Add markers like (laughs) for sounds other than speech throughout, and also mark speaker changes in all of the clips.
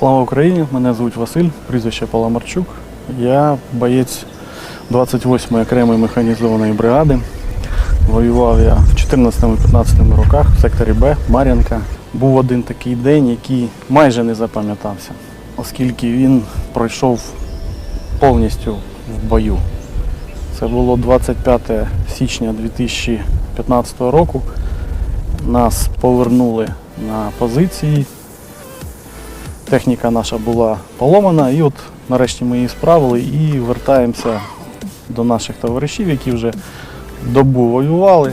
Speaker 1: Слава Україні! Мене звуть Василь, прізвище Паламарчук. Я боєць 28-ї окремої механізованої бригади. Воював я в 14-15 роках в секторі Б, Мар'янка. Був один такий день, який майже не запам'ятався, оскільки він пройшов повністю в бою. Це було 25 січня 2015 року. Нас повернули на позиції. Техніка наша була поломана, і от нарешті ми її справили і вертаємося до наших товаришів, які вже добу воювали.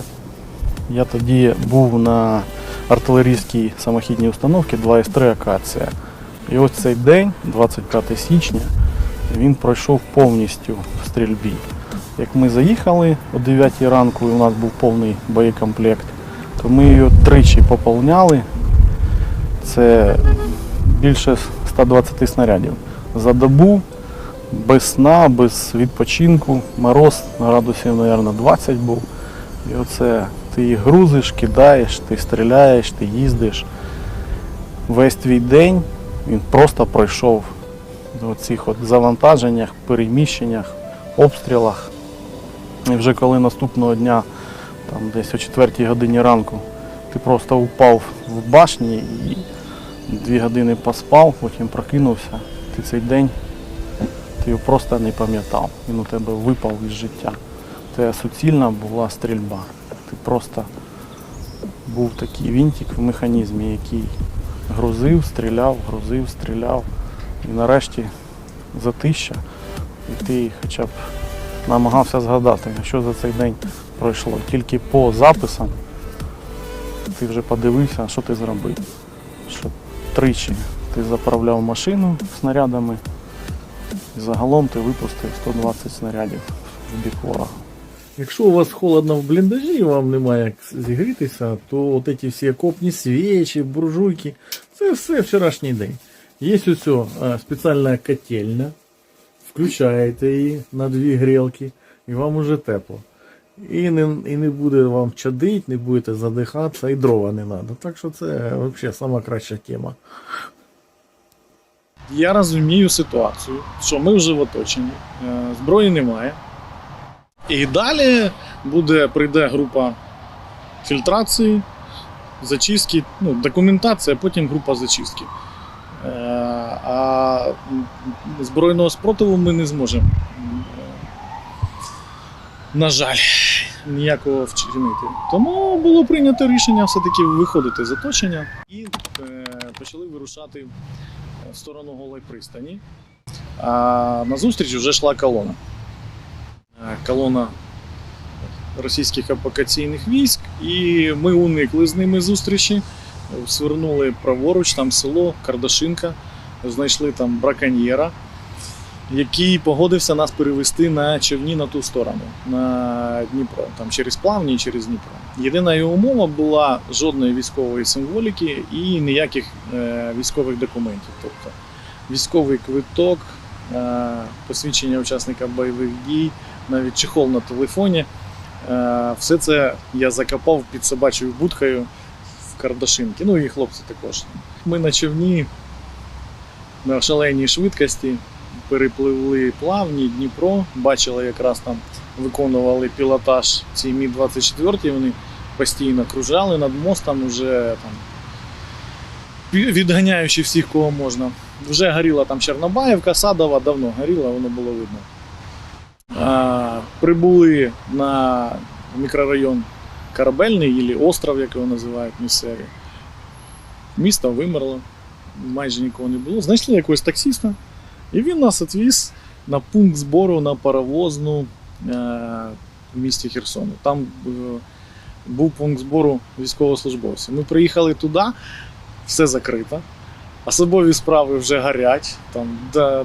Speaker 1: Я тоді був на артилерійській самохідній установці 2С3 Акація. І ось цей день, 25 січня, він пройшов повністю в стрільбі. Як ми заїхали о 9 ранку і у нас був повний боєкомплект, то ми його тричі поповняли. Це більше 120 снарядів. За добу, без сна, без відпочинку, мороз на градусів, мабуть, 20 був. І оце ти їх грузиш, кидаєш, ти стріляєш, ти їздиш. Весь твій день він просто пройшов в цих завантаженнях, переміщеннях, обстрілах. І вже коли наступного дня, там десь о 4 годині ранку, ти просто упав в башні і дві години поспав, потім прокинувся. Ти цей день ти його просто не пам'ятав. Він у тебе випав із життя. Це суцільна була стрільба. Ти просто був такий вінтик в механізмі, який грузив, стріляв, грузив, стріляв. І нарешті затища. І ти хоча б намагався згадати, що за цей день пройшло. Тільки по записам ти вже подивився, що ти зробив. Що тричі ти заправляв машину снарядами, і загалом ти випустив 120 снарядів в бік ворога.
Speaker 2: Якщо у вас холодно в бліндажі і вам немає як зігрітися, то от ці всі окопні свічі, буржуйки, це все вчорашній день. Є ось е, спеціальна котельня, включаєте її на дві грілки, і вам уже тепло. І не, і не буде вам чадить, не будете задихатися, і дрова не треба. Так що це взагалі сама краща тема.
Speaker 3: Я розумію ситуацію, що ми вже в оточенні, е, зброї немає. І далі буде, прийде група фільтрації, зачистки, ну, документація, а потім група зачистки. Е, А збройного спротиву ми не зможемо. Е, На жаль, ніякого вчинити. Тому було прийнято рішення все-таки виходити з оточення і е, почали вирушати в сторону голої пристані. А назустріч вже йшла колона. Е, Колона російських евакуаційних військ, і ми уникли з ними зустрічі, свернули праворуч, там село Кардашинка, знайшли там браконьєра, який погодився нас перевести на човні на ту сторону, на Дніпро, там через Плавні через Дніпро. Єдина його умова була жодної військової символіки і ніяких е, військових документів. Тобто військовий квиток, е, посвідчення учасника бойових дій, навіть чехол на телефоні. Е, все це я закопав під собачою будкою в Кардашинки. Ну і хлопці також. Ми на човні на шаленій швидкості перепливли плавні Дніпро, бачили якраз там виконували пілотаж ці Мі-24, вони постійно кружали над мостом, уже там відганяючи всіх, кого можна. Вже горіла там Чорнобаївка, Садова, давно горіла, воно було видно. А, прибули на мікрорайон Корабельний, або остров, як його називають місцеві. Місто вимерло, майже нікого не було. Знайшли якогось таксіста, і він нас відвіз на пункт збору на паровозну е, в місті Херсону. Там е, був пункт збору військовослужбовців. Ми приїхали туди, все закрито. Особові справи вже горять, там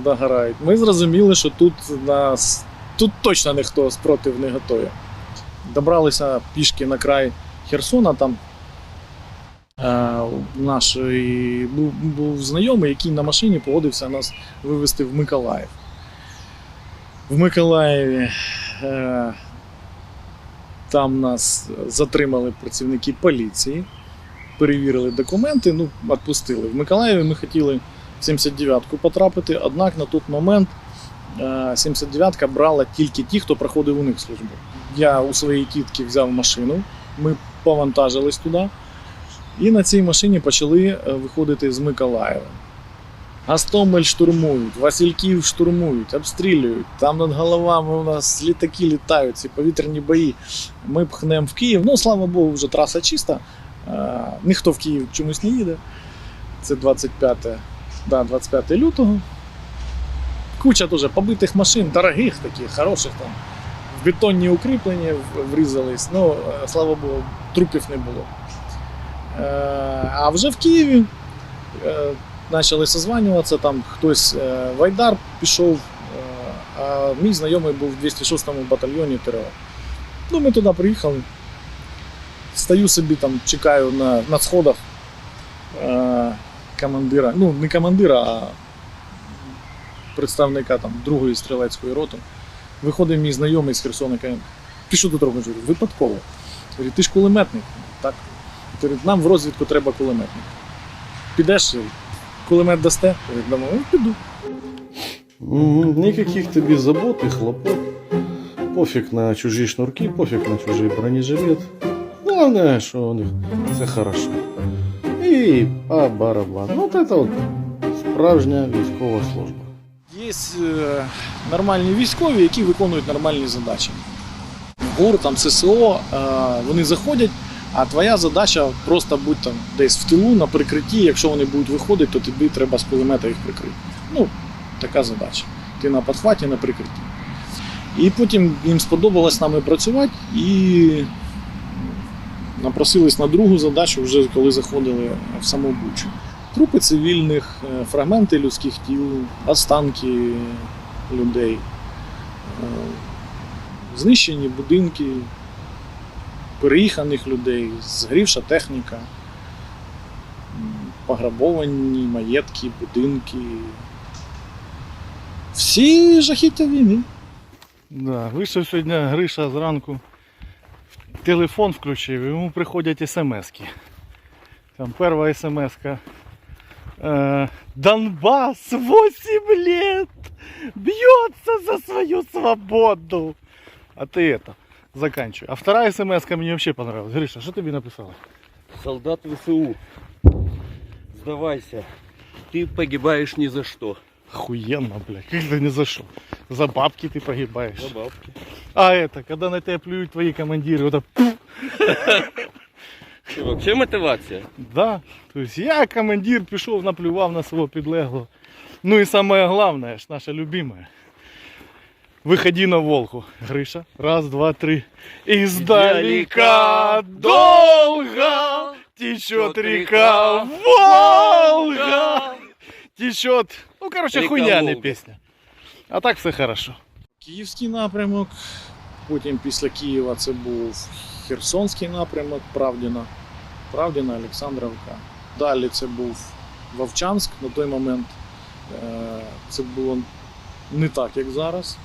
Speaker 3: догорають. Ми зрозуміли, що тут нас тут точно ніхто спротив не готує. Добралися пішки на край Херсона, там наш був, був знайомий, який на машині погодився нас вивезти в Миколаїв. В Миколаєві е, там нас затримали працівники поліції, перевірили документи, ну, відпустили. В Миколаєві ми хотіли 79-ку потрапити, однак на той момент е, 79-ка брала тільки ті, хто проходив у них службу. Я у своїй тітки взяв машину, ми повантажились туди, і на цій машині почали е, виходити з Миколаєва. Гастомель штурмують, Васильків штурмують, обстрілюють. Там над головами у нас літаки літають, ці повітряні бої. Ми пхнемо в Київ. Ну, слава Богу, вже траса чиста. Е, ніхто в Київ чомусь не їде. Це 25, да, 25 лютого. Куча теж побитих машин, дорогих таких, хороших там. В бетонні укріплення врізались. Ну, е, слава Богу, трупів не було. Е, А вже в Києві е, почали созванюватися, там хтось е, в Айдар пішов, а мій знайомий був в 206-му батальйоні ТРО. Ну, ми туди приїхали. Стою собі там, чекаю на, на сходах командира, ну не командира, а представника там другої стрілецької роти. Виходить мій знайомий з Херсона, каже, ти що тут робиш? Випадково. Ти ж кулеметник. Так. Говорить, нам в розвідку треба кулеметник. Підеш, кулемет дасте? «Дамо». «Ну, піду.
Speaker 1: Никаких тобі забот і хлопот. Пофіг на чужі шнурки, пофіг на чужий бронежилет. Головне, що у них все хорошо. І по барабан. Ну, от це от справжня військова служба.
Speaker 3: Є е, нормальні військові, які виконують нормальні задачі. ГУР, там ССО, е, вони заходять, а твоя задача просто будь там десь в тилу на прикритті. Якщо вони будуть виходити, то тобі треба з кулемета їх прикрити. Ну, така задача. Ти на подхваті, на прикритті. І потім їм сподобалось з нами працювати і напросились на другу задачу, вже коли заходили в саму Бучу. Трупи цивільних, е, фрагменти людських тіл, останки людей, е, знищені будинки, переїханих людей, згрівша техніка, пограбовані маєтки, будинки. Всі жахіття війни.
Speaker 1: Да, вийшов сьогодні Гриша зранку, телефон включив, йому приходять смски. Там перша смска. Е, Донбас 8 лет бьется за свою свободу. А ты это, заканчивай. А вторая смс мне вообще понравилась. Гриша, что тебе написала?
Speaker 4: Солдат ВСУ, сдавайся. Ты погибаешь ни за что.
Speaker 1: Охуенно, блядь. Как ты не за что? За бабки ты погибаешь.
Speaker 4: За бабки.
Speaker 1: А это, когда на тебя плюют твои командиры, вот это (laughs)
Speaker 4: Це вообще мотивація?
Speaker 1: Да. Тобто я, командир, пішов, наплював на свого підлеглого. Ну і саме головне, ж наша любима. Выходи на Волгу. Гриша. Раз, два, три. Издалека долго течет река Волга. Течет. Ну, короче, хуйня не песня. А так все хорошо.
Speaker 3: Київський напрямок, потім після Києва це був Херсонський напрямок, Правдіна, Правдіна, Олександровка. Далі це був Вовчанськ на той момент. Е, Це було не так, як зараз.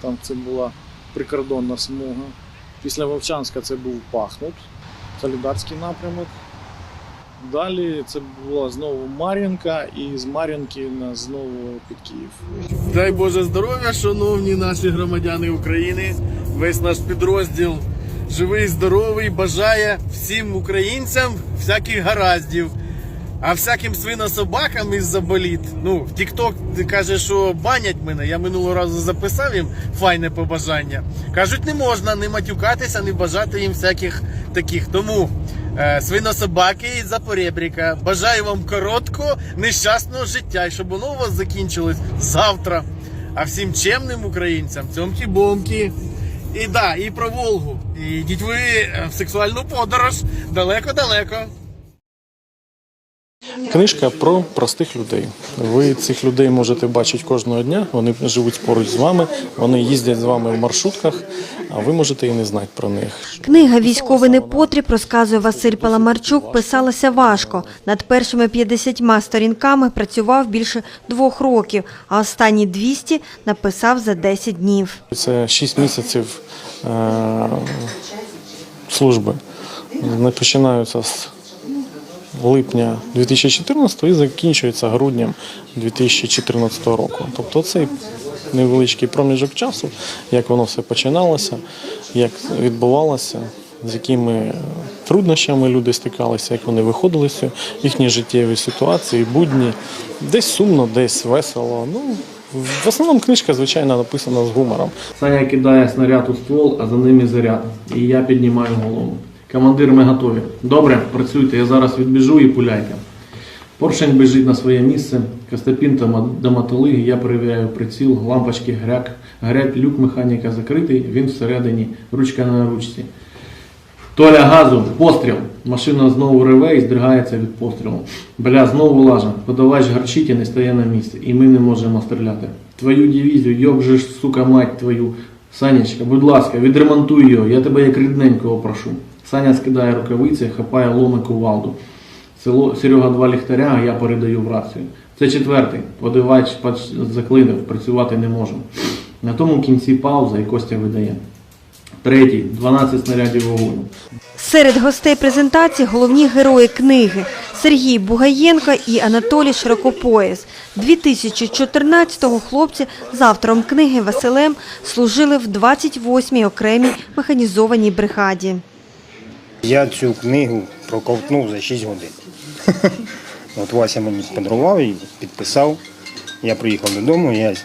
Speaker 3: Там це була прикордонна смуга. Після Вовчанська це був Пахнут, Солідарський напрямок. Далі це була знову Мар'їнка, і з Мар'їнки на знову під Київ.
Speaker 2: Дай Боже здоров'я, шановні наші громадяни України. Весь наш підрозділ живий, здоровий, бажає всім українцям всяких гараздів. А всяким свинособакам із-за боліт. Ну, в ти каже, що банять мене. Я минулого разу записав їм файне побажання. Кажуть, не можна не матюкатися, не бажати їм всяких таких. Тому е, свинособаки із-за поребріка. Бажаю вам короткого, нещасного життя, і щоб воно у вас закінчилось завтра. А всім чемним українцям, цьомкі-бомки. І да, і про Волгу. І йдіть ви е, в сексуальну подорож далеко-далеко.
Speaker 3: Книжка про простих людей. Ви цих людей можете бачити кожного дня. Вони живуть поруч з вами, вони їздять з вами в маршрутках, а ви можете і не знати про них.
Speaker 5: Книга Військовий непотріб, розказує Василь Паламарчук, писалася важко. Над першими 50 сторінками працював більше двох років, а останні 200 написав за 10 днів.
Speaker 3: Це 6 місяців е- служби. Вони починаються з
Speaker 1: липня 2014 і закінчується груднем 2014 року. Тобто цей невеличкий проміжок часу, як воно все починалося, як відбувалося, з якими труднощами люди стикалися, як вони виходили з їхні життєві ситуації, будні, десь сумно, десь весело. Ну, в основному книжка, звичайно, написана з гумором.
Speaker 3: Саня кидає снаряд у ствол, а за ним і заряд. І я піднімаю голову. Командир, ми готові. Добре, працюйте, я зараз відбіжу і пуляйте. Поршень біжить на своє місце, Костопін та доматологи, я перевіряю приціл, лампочки гряк, горять, люк механіка закритий, він всередині, ручка на ручці. Толя газу, постріл. Машина знову реве і здригається від пострілу. Бля, знову лажа. Подавач гарчить і не стає на місці. І ми не можемо стріляти. Твою дивізію, йоб же ж, сука, мать твою. Санечка, будь ласка, відремонтуй його, я тебе як рідненького прошу. Саня скидає рукавиці, хапає ломи кувалду. Село Серега два ліхтаря, а я передаю в рацію. Це четвертий. Подавач пач- заклинив, працювати не можемо. На тому кінці пауза і Костя видає. Третій, 12 снарядів вогоню.
Speaker 5: Серед гостей презентації головні герої книги Сергій Бугаєнко і Анатолій Широкопояс. 2014-го хлопці з автором книги Василем служили в 28-й окремій механізованій бригаді.
Speaker 6: Я цю книгу проковтнув за 6 годин. (laughs) От Вася мені подарував і підписав. Я приїхав додому, я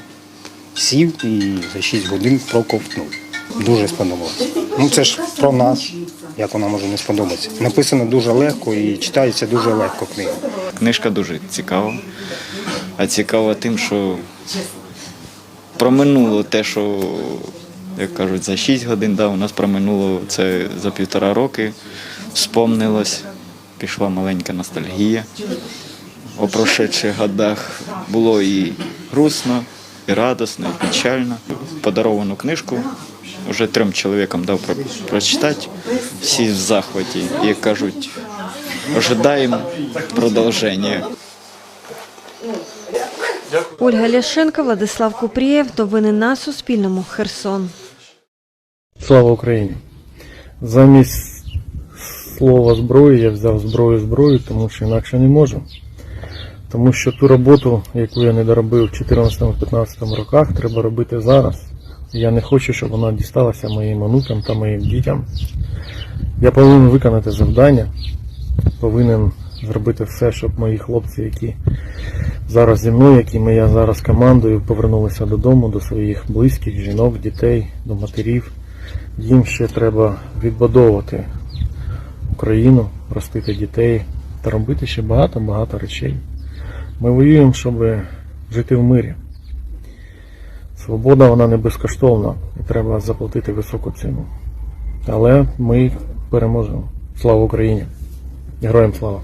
Speaker 6: сів і за 6 годин проковтнув. Дуже сподобалося. Ну це ж про нас, як вона може не сподобатися. Написано дуже легко і читається дуже легко книга.
Speaker 7: Книжка дуже цікава. А цікава тим, що проминуло те, що, як кажуть, за 6 годин, да, у нас проминуло це за півтора роки. Вспомнилось, пішла маленька ностальгія. У прошедших годах було і грустно, і радісно, і печально. Подаровану книжку вже трьом чоловікам дав про- прочитати. Всі в захваті. І кажуть, ожидаємо продовження.
Speaker 5: Ольга Ляшенко, Владислав Купрієв. Новини на Суспільному. Херсон.
Speaker 3: Слава Україні! Замість слова зброї я взяв зброю зброю, тому що інакше не можу. Тому що ту роботу, яку я не доробив в 2014-2015 роках, треба робити зараз. Я не хочу, щоб вона дісталася моїм онукам та моїм дітям. Я повинен виконати завдання, повинен зробити все, щоб мої хлопці, які зараз зі мною, якими я зараз командую, повернулися додому, до своїх близьких, жінок, дітей, до матерів. Їм ще треба відбудовувати Україну, ростити дітей та робити ще багато-багато речей. Ми воюємо, щоб жити в мирі. Свобода вона не безкоштовна і треба заплатити високу ціну. Але ми переможемо. Слава Україні! Героям слава!